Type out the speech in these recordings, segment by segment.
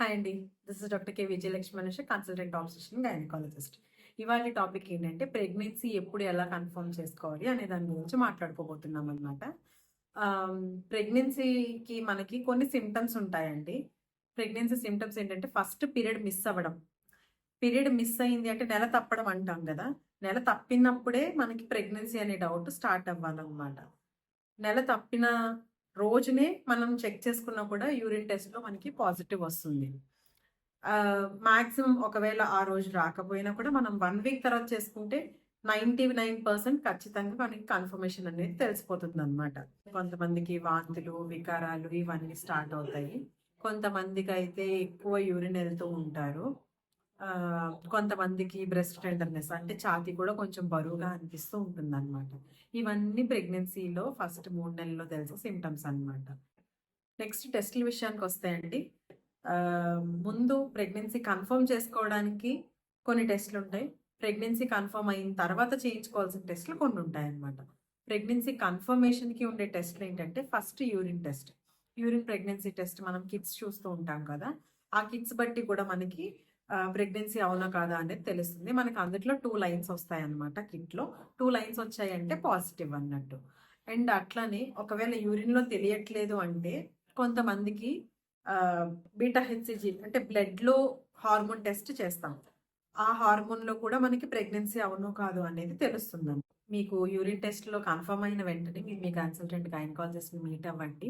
Hi అండి. This is doctor K Vijayalakshmi మనుష consultant obstetrician gynaecologist ఇవాళ topic ఏంటంటే pregnancy ఎప్పుడు ఎలా కన్ఫర్మ్ చేసుకోవాలి అనే దాని గురించి మాట్లాడుకోబోతున్నాం అనమాట ప్రెగ్నెన్సీకి um, మనకి కొన్ని సిమ్టమ్స్ ఉంటాయండి. ప్రెగ్నెన్సీ సిమ్టమ్స్ ఏంటంటే ఫస్ట్ పీరియడ్ మిస్ అవ్వడం. పీరియడ్ మిస్ అయింది అంటే నెల తప్పడం అంటాం కదా. నెల తప్పినప్పుడే మనకి ప్రెగ్నెన్సీ అనే డౌట్ స్టార్ట్ అవ్వాలన్నమాట. నెల తప్పిన రోజునే మనం చెక్ చేసుకున్నా కూడా యూరిన్ టెస్ట్లో మనకి పాజిటివ్ వస్తుంది. మ్యాక్సిమం ఒకవేళ ఆ రోజు రాకపోయినా కూడా మనం వన్ వీక్ తర్వాత చేసుకుంటే నైంటీ నైన్ పర్సెంట్ ఖచ్చితంగా మనకి కన్ఫర్మేషన్ అనేది తెలిసిపోతుంది అనమాట కొంతమందికి వాంతులు వికారాలు ఇవన్నీ స్టార్ట్ అవుతాయి. కొంతమందికి అయితే ఎక్కువ యూరిన్ వెళ్తూ ఉంటారు. కొంతమందికి బ్రెస్ట్ టెండర్నెస్ అంటే ఛాతీ కూడా కొంచెం బరువుగా అనిపిస్తూ ఉంటుంది అనమాట ఇవన్నీ ప్రెగ్నెన్సీలో ఫస్ట్ మూడు నెలల్లో తెలిసే సిమ్టమ్స్ అనమాట నెక్స్ట్ టెస్టుల విషయానికి వస్తాయండి అండి ముందు ప్రెగ్నెన్సీ కన్ఫర్మ్ చేసుకోవడానికి కొన్ని టెస్ట్లు ఉంటాయి. ప్రెగ్నెన్సీ కన్ఫర్మ్ అయిన తర్వాత చేయించుకోవాల్సిన టెస్ట్లు కొన్ని ఉంటాయి అన్నమాట ప్రెగ్నెన్సీ కన్ఫర్మేషన్కి ఉండే టెస్ట్లు ఏంటంటే first urine test urine pregnancy test మనం కిట్స్ చూస్తూ ఉంటాం కదా. ఆ కిట్స్ బట్టి కూడా మనకి ప్రెగ్నెన్సీ అవునా కాదా అనేది తెలుస్తుంది. మనకు అందులో టూ లైన్స్ వస్తాయి అన్నమాట కిట్లో. టూ లైన్స్ వచ్చాయంటే పాజిటివ్ అన్నట్టు. అండ్ అట్లానే ఒకవేళ యూరిన్లో తెలియట్లేదు అంటే కొంతమందికి బీటా హెచ్సిజీ అంటే బ్లడ్లో హార్మోన్ టెస్ట్ చేస్తాం. ఆ హార్మోన్లో కూడా మనకి ప్రెగ్నెన్సీ అవునో కాదు అనేది తెలుస్తుంది. మీకు యూరిన్ టెస్ట్లో కన్ఫర్మ్ అయిన వెంటనే మీరు మీ కన్సల్టెంట్ గైనకాలజిస్ట్ని మీట్ అవ్వండి.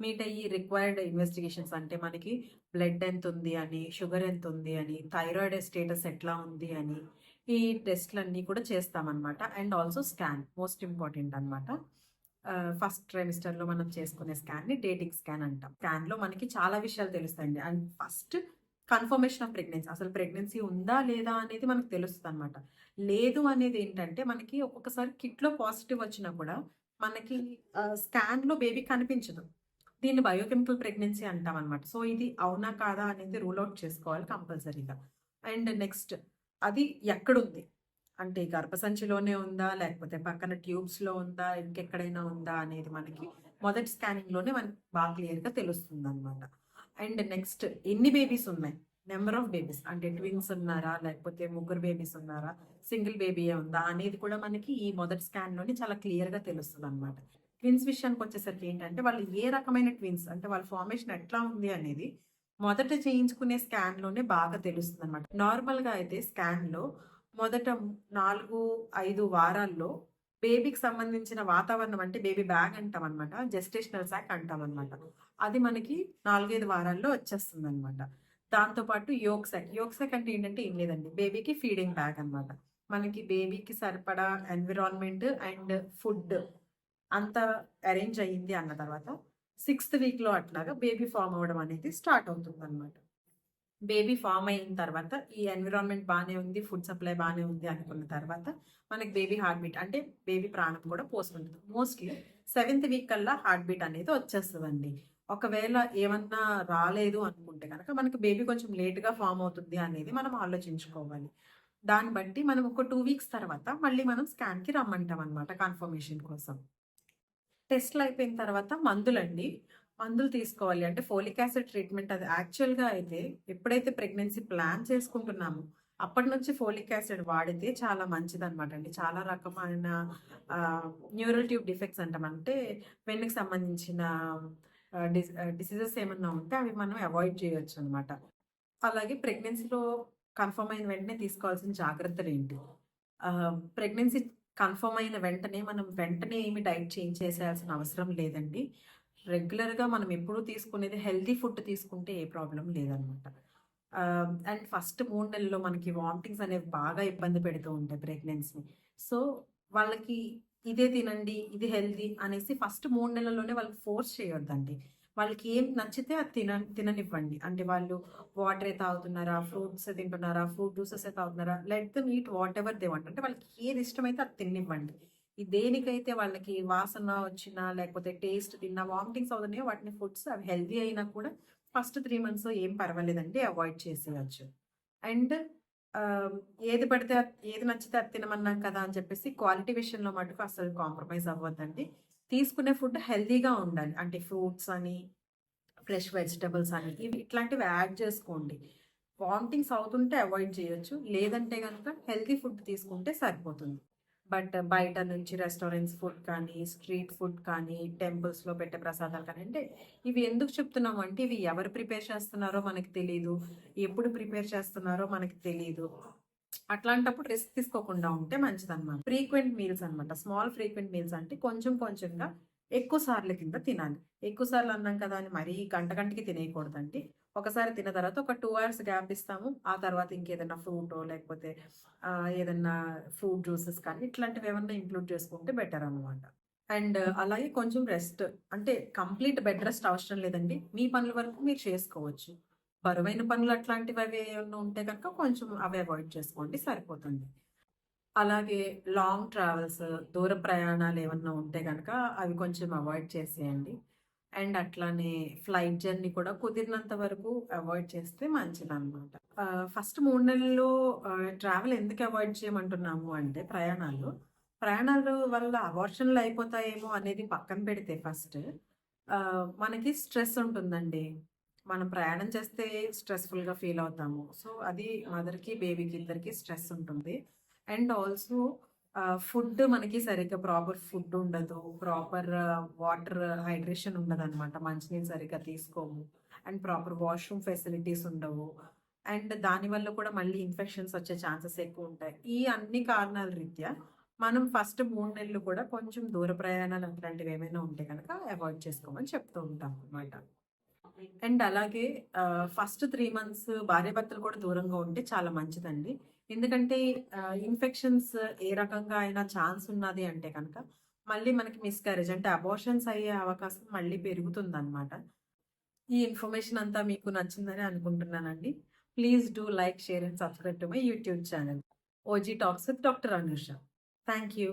మీట్ అయ్యి రిక్వైర్డ్ ఇన్వెస్టిగేషన్స్ అంటే మనకి బ్లడ్ ఎంత ఉంది అని షుగర్ ఎంత ఉంది అని థైరాయిడ్ స్టేటస్ ఎట్లా ఉంది అని ఈ టెస్ట్లన్నీ కూడా చేస్తామన్నమాట. And also scan most important అనమాట ఫస్ట్ ట్రైమిస్టర్లో మనం చేసుకునే స్కాన్ని డేటింగ్ స్కాన్ అంటాం. స్కాన్లో మనకి చాలా విషయాలు తెలుస్తాయండి. And first confirmation of pregnancy అసలు ప్రెగ్నెన్సీ ఉందా లేదా అనేది మనకు తెలుస్తుంది అనమాట లేదు అనేది ఏంటంటే మనకి ఒక్కొక్కసారి కిట్లో పాజిటివ్ వచ్చినా కూడా మనకి స్కాన్లో బేబీ కనిపించదు. దీన్ని బయోకెమికల్ ప్రెగ్నెన్సీ అంటాం అనమాట సో ఇది అవునా కాదా అనేది రూల్ అవుట్ చేసుకోవాలి కంపల్సరీగా. అండ్ నెక్స్ట్ అది ఎక్కడుంది? అంటే గర్భసంచిలోనే ఉందా? లేకపోతే పక్కన ట్యూబ్స్లో ఉందా? ఇంకెక్కడైనా ఉందా అనేది మనకి మొదటి స్కానింగ్లోనే మనకి బాగా క్లియర్గా తెలుస్తుంది అనమాట అండ్ నెక్స్ట్ ఎన్ని బేబీస్ ఉన్నాయి? నెంబర్ ఆఫ్ బేబీస్ అంటే ట్విన్స్ ఉన్నారా? లేకపోతే ముగ్గురు బేబీస్ ఉన్నారా? సింగిల్ బేబీ ఉందా? అనేది కూడా మనకి ఈ మొదటి స్కాన్లోనే చాలా క్లియర్గా తెలుస్తుంది అనమాట ట్విన్స్ విషయానికి వచ్చేసరికి ఏంటంటే వాళ్ళు ఏ రకమైన ట్విన్స్ అంటే వాళ్ళ ఫార్మేషన్ ఎట్లా ఉంది అనేది మొదట చేయించుకునే స్కాన్లోనే బాగా తెలుస్తుంది అనమాట నార్మల్గా అయితే స్కాన్లో మొదట నాలుగు ఐదు వారాల్లో బేబీకి సంబంధించిన వాతావరణం అంటే బేబీ బ్యాగ్ అంటాం అనమాట జెస్టేషనల్ సాక్ అంటాం అనమాట అది మనకి నాలుగైదు వారాల్లో వచ్చేస్తుంది అనమాట దాంతోపాటు యోగ్ సాక్ యోగ్ సాక్ అంటే ఏంటంటే ఏం లేదండి బేబీకి ఫీడింగ్ బ్యాగ్ అనమాట మనకి బేబీకి సరిపడా ఎన్విరాన్మెంట్ అండ్ ఫుడ్ అంత అరేంజ్ అయ్యింది అన్న తర్వాత సిక్స్త్ వీక్లో అట్లాగా బేబీ ఫామ్ అవ్వడం అనేది స్టార్ట్ అవుతుంది అనమాట బేబీ ఫామ్ అయిన తర్వాత ఈ ఎన్విరాన్మెంట్ బాగానే ఉంది ఫుడ్ సప్లై బాగానే ఉంది అనుకున్న తర్వాత మనకి బేబీ హార్ట్ బీట్ అంటే బేబీ ప్రాణం కూడా పోసుకుంటుంది. మోస్ట్లీ సెవెంత్ వీక్ కల్లా హార్ట్ బీట్ అనేది వచ్చేస్తుందండి. ఒకవేళ ఏమన్నా రాలేదు అనుకుంటే కనుక మనకి బేబీ కొంచెం లేట్గా ఫామ్ అవుతుంది అనేది మనం ఆలోచించుకోవాలి. దాన్ని బట్టి మనం ఒక టూ వీక్స్ తర్వాత మళ్ళీ మనం స్కాన్కి రమ్మంటాం అనమాట కన్ఫర్మేషన్ కోసం. టెస్ట్లు అయిపోయిన తర్వాత మందులండి. మందులు తీసుకోవాలి. అంటే ఫోలిక్ యాసిడ్ ట్రీట్మెంట్ అది యాక్చువల్గా అయితే ఎప్పుడైతే ప్రెగ్నెన్సీ ప్లాన్ చేసుకుంటున్నామో అప్పటి నుంచి ఫోలిక్ యాసిడ్ వాడితే చాలా మంచిది అనమాట అండి. చాలా రకమైన న్యూరల్ ట్యూబ్ డిఫెక్ట్స్ అంటాం. అంటే వెన్నుకి సంబంధించిన డిసీజెస్ ఏమన్నా ఉంటే అవి మనం అవాయిడ్ చేయొచ్చు అనమాట అలాగే ప్రెగ్నెన్సీలో కన్ఫర్మ్ అయిన వెంటనే తీసుకోవాల్సిన జాగ్రత్తలు ఏంటి? ప్రెగ్నెన్సీ కన్ఫర్మ్ అయిన వెంటనే మనం వెంటనే ఏమి డైట్ చేంజ్ చేసేయాల్సిన అవసరం లేదండి. రెగ్యులర్గా మనం ఎప్పుడూ తీసుకునేది హెల్దీ ఫుడ్ తీసుకుంటే ఏ ప్రాబ్లం లేదనమాట. అండ్ ఫస్ట్ మూడు నెలల్లో మనకి వామిటింగ్స్ అనేవి బాగా ఇబ్బంది పెడుతూ ఉంటాయి ప్రెగ్నెన్సీని సో వాళ్ళకి ఇదే తినండి ఇది హెల్దీ అనేసి ఫస్ట్ మూడు నెలల్లోనే వాళ్ళకి ఫోర్స్ చేయొద్దండి. వాళ్ళకి ఏం నచ్చితే అది తిన తిననివ్వండి. అంటే వాళ్ళు వాటరే తాగుతున్నారా ఫ్రూట్స్ తింటున్నారా fruit juices తాగుతున్నారా let them eat whatever they want. అంటే వాళ్ళకి ఏది ఇష్టమైతే అది తినివ్వండి ఈ దేనికైతే వాళ్ళకి వాసన వచ్చినా లేకపోతే టేస్ట్ తిన్నా వామిటింగ్స్ అవుతున్నాయో వాటిని ఫుడ్స్ అవి హెల్దీ అయినా కూడా ఫస్ట్ త్రీ మంత్స్ ఏం పర్వాలేదండి అవాయిడ్ చేసేయచ్చు. అండ్ ఏది పడితే అది- ఏది నచ్చితే అది తినమన్నాం కదా అని చెప్పేసి క్వాలిటీ విషయంలో మటుకు అసలు కాంప్రమైజ్ అవ్వద్దండి. తీసుకునే ఫుడ్ హెల్దీగా ఉండాలి. అంటే ఫ్రూట్స్ అని ఫ్రెష్ వెజిటబుల్స్ అని ఇవి ఇట్లాంటివి యాడ్ చేసుకోండి. వామిటింగ్స్ అవుతుంటే అవాయిడ్ చేయొచ్చు. లేదంటే కనుక హెల్తీ ఫుడ్ తీసుకుంటే సరిపోతుంది. బట్ బయట నుంచి రెస్టారెంట్స్ ఫుడ్ కానీ స్ట్రీట్ ఫుడ్ కానీ టెంపుల్స్లో పెట్టే ప్రసాదాలు కానీ అంటే ఇవి ఎందుకు చెప్తున్నాం అంటే ఇవి ఎవరు ప్రిపేర్ చేస్తున్నారో మనకి తెలియదు ఎప్పుడు ప్రిపేర్ చేస్తున్నారో మనకి తెలియదు అట్లాంటప్పుడు రిస్క్ తీసుకోకుండా ఉంటే మంచిది అనమాట ఫ్రీక్వెంట్ మీల్స్ అనమాట స్మాల్ ఫ్రీక్వెంట్ మీల్స్ అంటే కొంచెం కొంచెంగా ఎక్కువ సార్లు కింద తినాలి. ఎక్కువ సార్లు అన్నాం కదా అని మరీ గంట గంటకి తినేయకూడదండి. ఒకసారి తిన్న తర్వాత ఒక టూ అవర్స్ గ్యాప్ ఇస్తాము. ఆ తర్వాత ఇంకేదైనా ఫ్రూట్ లేకపోతే ఏదన్నా ఏదైనా ఫ్రూట్ జ్యూసెస్ కానీ ఇట్లాంటివి ఏమన్నా ఇంక్లూడ్ చేసుకుంటే బెటర్ అనమాట అండ్ అలాగే కొంచెం రెస్ట్ అంటే కంప్లీట్ బెడ్ రెస్ట్ అవసరం లేదండి. మీ పనుల వరకు మీరు చేసుకోవచ్చు. బరువైన పనులు అట్లాంటివి అవి ఏమన్నా ఉంటే కనుక కొంచెం అవి అవాయిడ్ చేసుకోండి సరిపోతుంది. అలాగే లాంగ్ ట్రావెల్స్ దూర ప్రయాణాలు ఏమన్నా ఉంటే కనుక అవి కొంచెం అవాయిడ్ చేసేయండి. అండ్ అట్లానే ఫ్లైట్ జర్నీ కూడా కుదిరినంత వరకు అవాయిడ్ చేస్తే మంచిది అనమాట ఫస్ట్ మూడు నెలల్లో ట్రావెల్ ఎందుకు అవాయిడ్ చేయమంటున్నాము అంటే ప్రయాణాలు. ప్రయాణాల వల్ల అబార్షన్లు అయిపోతాయేమో అనేది పక్కన పెడితే ఫస్ట్. మనకి స్ట్రెస్ ఉంటుందండి. మనం ప్రయాణం చేస్తే స్ట్రెస్ఫుల్గా ఫీల్ అవుతాము. సో అది మదర్కి బేబీకి ఇద్దరికి స్ట్రెస్ ఉంటుంది. అండ్ ఆల్సో ఫుడ్ మనకి సరిగ్గా ప్రాపర్ ఫుడ్ ఉండదు. ప్రాపర్ వాటర్ హైడ్రేషన్ ఉండదు అనమాట మంచినీళ్ళు సరిగ్గా తీసుకోము. అండ్ ప్రాపర్ వాష్రూమ్ ఫెసిలిటీస్ ఉండవు. అండ్ దానివల్ల కూడా మళ్ళీ ఇన్ఫెక్షన్స్ వచ్చే ఛాన్సెస్ ఎక్కువ ఉంటాయి. ఈ అన్ని కారణాల రీత్యా మనం ఫస్ట్ మూడు నెలలు కూడా కొంచెం దూర ప్రయాణాలు అట్లాంటివి ఏమైనా ఉంటే కనుక అవాయిడ్ చేసుకోమని చెప్తూ ఉంటాం అనమాట అండ్ అలాగే ఫస్ట్ త్రీ మంత్స్ భార్యాభర్తలు కూడా దూరంగా ఉంటే చాలా మంచిదండి. ఎందుకంటే ఇన్ఫెక్షన్స్ ఏ రకంగా అయినా ఛాన్స్ ఉన్నది అంటే కనుక మళ్ళీ మనకి మిస్క్యారేజ్ అంటే అబోర్షన్స్ అయ్యే అవకాశం మళ్ళీ పెరుగుతుంది అనమాట ఈ ఇన్ఫర్మేషన్ అంతా మీకు నచ్చిందని అనుకుంటున్నానండి. Please do like share and subscribe to my YouTube channel OG talks with doctor Anusha thank you